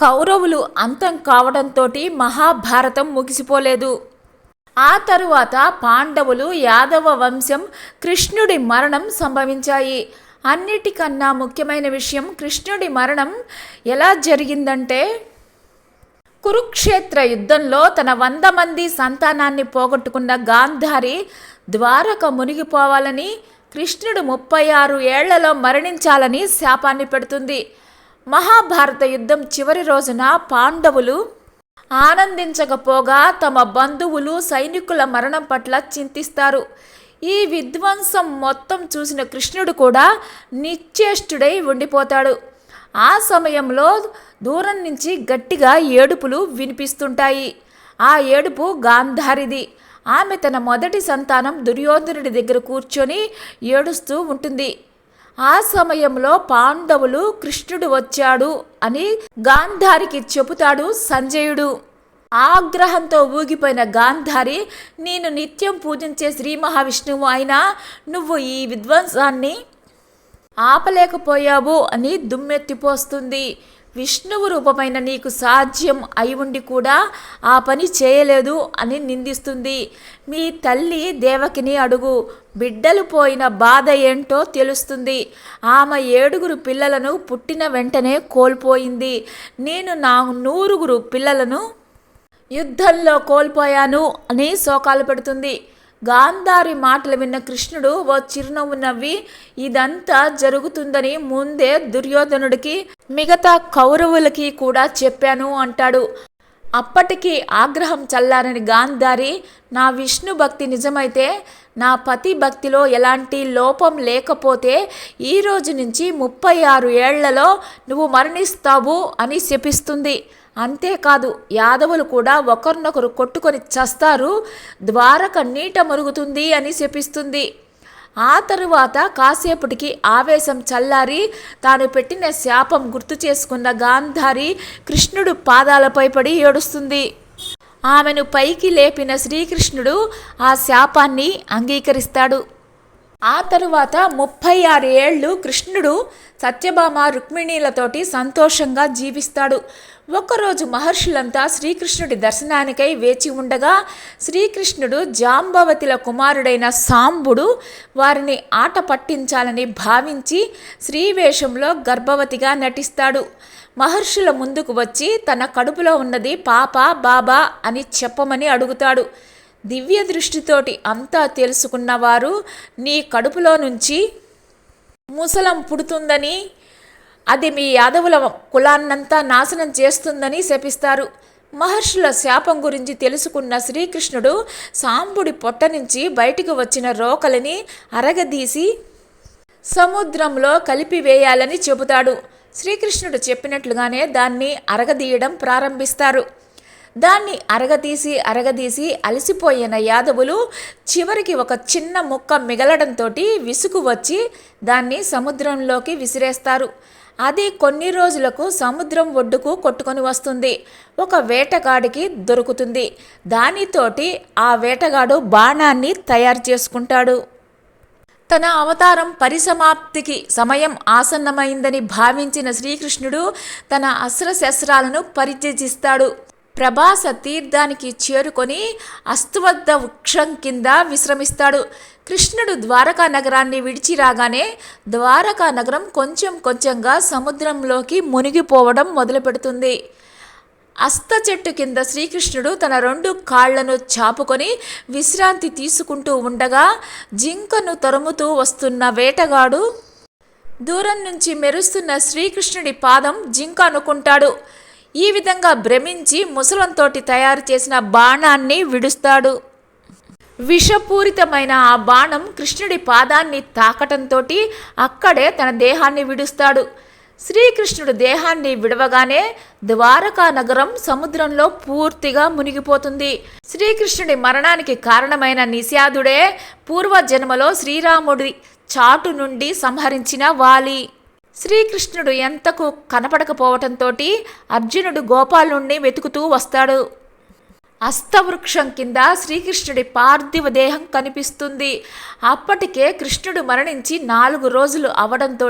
కౌరవులు అంతం కావడంతో మహాభారతం ముగిసిపోలేదు. ఆ తరువాత పాండవులు యాదవ వంశం కృష్ణుడి మరణం సంభవించాయి. అన్నిటికన్నా ముఖ్యమైన విషయం కృష్ణుడి మరణం ఎలా జరిగిందంటే కురుక్షేత్ర యుద్ధంలో తన వంద మంది సంతానాన్ని పోగొట్టుకున్న గాంధారి ద్వారక మునిగిపోవాలని కృష్ణుడు ముప్పై ఆరు ఏళ్ళలో మరణించాలని శాపాన్ని పెడుతుంది. మహాభారత యుద్ధం చివరి రోజున పాండవులు ఆనందించకపోగా తమ బంధువులు సైనికుల మరణం పట్ల చింతిస్తారు. ఈ విధ్వంసం మొత్తం చూసిన కృష్ణుడు కూడా నిశ్చేష్టుడై ఉండిపోతాడు. ఆ సమయంలో దూరం నుంచి గట్టిగా ఏడుపులు వినిపిస్తుంటాయి. ఆ ఏడుపు గాంధారిది. ఆమె తన మొదటి సంతానం దుర్యోధనుడి దగ్గర కూర్చొని ఏడుస్తూ ఉంటుంది. ఆ సమయంలో పాండవులు కృష్ణుడు వచ్చాడు అని గాంధారికి చెబుతాడు సంజయుడు. ఆగ్రహంతో ఊగిపోయిన గాంధారి నేను నిత్యం పూజించే శ్రీ మహావిష్ణువు అయినా నువ్వు ఈ విధ్వంసాన్ని ఆపలేకపోయావు అని దుమ్మెత్తిపోస్తుంది విష్ణువు రూపమైన నీకు సాధ్యం అయి ఉండి కూడా ఆ పని చేయలేదు అని నిందిస్తుంది. మీ తల్లి దేవకిని అడుగు బిడ్డలు పోయిన బాధ ఏంటో తెలుస్తుంది. ఆమె ఏడుగురు పిల్లలను పుట్టిన వెంటనే కోల్పోయింది. నేను నా నూరుగురు పిల్లలను యుద్ధంలో కోల్పోయాను అని శోకాలు పెడుతుంది. గాంధారి మాటలు విన్న కృష్ణుడు ఓ చిరునవ్వు నవ్వి ఇదంతా జరుగుతుందని ముందే దుర్యోధనుడికి మిగతా కౌరవులకి కూడా చెప్పాను అంటాడు. అప్పటికి ఆగ్రహం చల్లారని గాంధారి నా విష్ణు భక్తి నిజమైతే నా పతి భక్తిలో ఎలాంటి లోపం లేకపోతే ఈ రోజు నుంచి ముప్పై ఆరు ఏళ్ళలో నువ్వు మరణిస్తావు అని శపిస్తుంది. అంతేకాదు యాదవులు కూడా ఒకరినొకరు కొట్టుకొని చస్తారు ద్వారక నీట మరుగుతుంది అని శపిస్తుంది. ఆ తరువాత కాసేపటికి ఆవేశం చల్లారి తాను పెట్టిన శాపం గుర్తు చేసుకున్న గాంధారి కృష్ణుడు పాదాలపై పడి ఏడుస్తుంది. ఆమెను పైకి లేపిన శ్రీకృష్ణుడు ఆ శాపాన్ని అంగీకరిస్తాడు. ఆ తరువాత ముప్పై ఆరు ఏళ్ళు కృష్ణుడు సత్యభామ రుక్మిణీలతోటి సంతోషంగా జీవిస్తాడు. ఒకరోజు మహర్షులంతా శ్రీకృష్ణుడి దర్శనానికై వేచి ఉండగా శ్రీకృష్ణుడు జాంబవతిల కుమారుడైన సాంబుడు వారిని ఆట పట్టించాలని భావించి శ్రీవేషంలో గర్భవతిగా నటిస్తాడు. మహర్షుల ముందుకు వచ్చి తన కడుపులో ఉన్నది పాప బాబా అని చెప్పమని అడుగుతాడు. దివ్య దృష్టితోటి అంతా తెలుసుకున్నవారు నీ కడుపులో నుంచి ముసలం పుడుతుందని అది మీ యాదవుల కులాన్నంతా నాశనం చేస్తుందని శపిస్తారు. మహర్షుల శాపం గురించి తెలుసుకున్న శ్రీకృష్ణుడు సాంబుడి పొట్ట నుంచి బయటికి వచ్చిన రోకలిని అరగదీసి సముద్రంలో కలిపివేయాలని చెబుతాడు. శ్రీకృష్ణుడు చెప్పినట్లుగానే దాన్ని అరగదీయడం ప్రారంభిస్తారు. దాన్ని అరగదీసి అరగదీసి అలసిపోయిన యాదవులు చివరికి ఒక చిన్న ముక్క మిగలడంతో విసుగు వచ్చి దాన్ని సముద్రంలోకి విసిరేస్తారు. అది కొన్ని రోజులకు సముద్రం ఒడ్డుకు కొట్టుకొని వస్తుంది. ఒక వేటగాడికి దొరుకుతుంది. దానితోటి ఆ వేటగాడు బాణాన్ని తయారు చేసుకుంటాడు. తన అవతారం పరిసమాప్తికి సమయం ఆసన్నమైందని భావించిన శ్రీకృష్ణుడు తన అస్త్రశస్త్రాలను పరిత్యజిస్తాడు. ప్రభాస తీర్థానికి చేరుకొని అస్తువద్ద వృక్షం కింద విశ్రమిస్తాడు. కృష్ణుడు ద్వారకా నగరాన్ని విడిచి రాగానే ద్వారకా నగరం కొంచెం కొంచెంగా సముద్రంలోకి మునిగిపోవడం మొదలుపెడుతుంది. అస్త చెట్టు కింద శ్రీకృష్ణుడు తన రెండు కాళ్ళను చాపుకొని విశ్రాంతి తీసుకుంటూ ఉండగా జింకను తరుముతూ వస్తున్న వేటగాడు దూరం నుంచి మెరుస్తున్న శ్రీకృష్ణుడి పాదం జింక అనుకుంటాడు. ఈ విధంగా భ్రమించి ముసలంతోటి తయారు చేసిన బాణాన్ని విడుస్తాడు. విషపూరితమైన ఆ బాణం కృష్ణుడి పాదాన్ని తాకటంతో అక్కడే తన దేహాన్ని విడుస్తాడు. శ్రీకృష్ణుడు దేహాన్ని విడవగానే ద్వారకా నగరం సముద్రంలో పూర్తిగా మునిగిపోతుంది. శ్రీకృష్ణుడి మరణానికి కారణమైన నిశాదుడే పూర్వజన్మలో శ్రీరాముడి చాటు నుండి సంహరించిన వాలి. శ్రీకృష్ణుడు ఎంతకు కనపడకపోవటంతో అర్జునుడు గోపాలుణ్ణి వెతుకుతూ వస్తాడు. అస్తవృక్షం కింద శ్రీకృష్ణుడి పార్థివ దేహం కనిపిస్తుంది. అప్పటికే కృష్ణుడు మరణించి నాలుగు రోజులు అవడంతో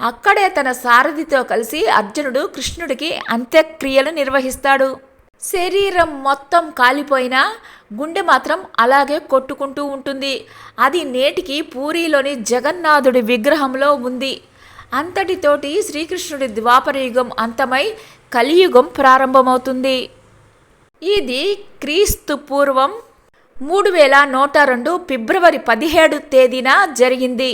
అక్కడే తన సారథితో కలిసి అర్జునుడు కృష్ణుడికి అంత్యక్రియలు నిర్వహిస్తాడు. శరీరం మొత్తం కాలిపోయినా గుండె మాత్రం అలాగే కొట్టుకుంటూ ఉంటుంది. అది నేటికి పూరిలోని జగన్నాథుడి విగ్రహంలో ఉంది. అంతటితోటి శ్రీకృష్ణుడి ద్వాపరయుగం అంతమై కలియుగం ప్రారంభమవుతుంది. ఇది క్రీస్తు పూర్వం మూడు వేల నూట రెండు ఫిబ్రవరి పదిహేడు తేదీన జరిగింది.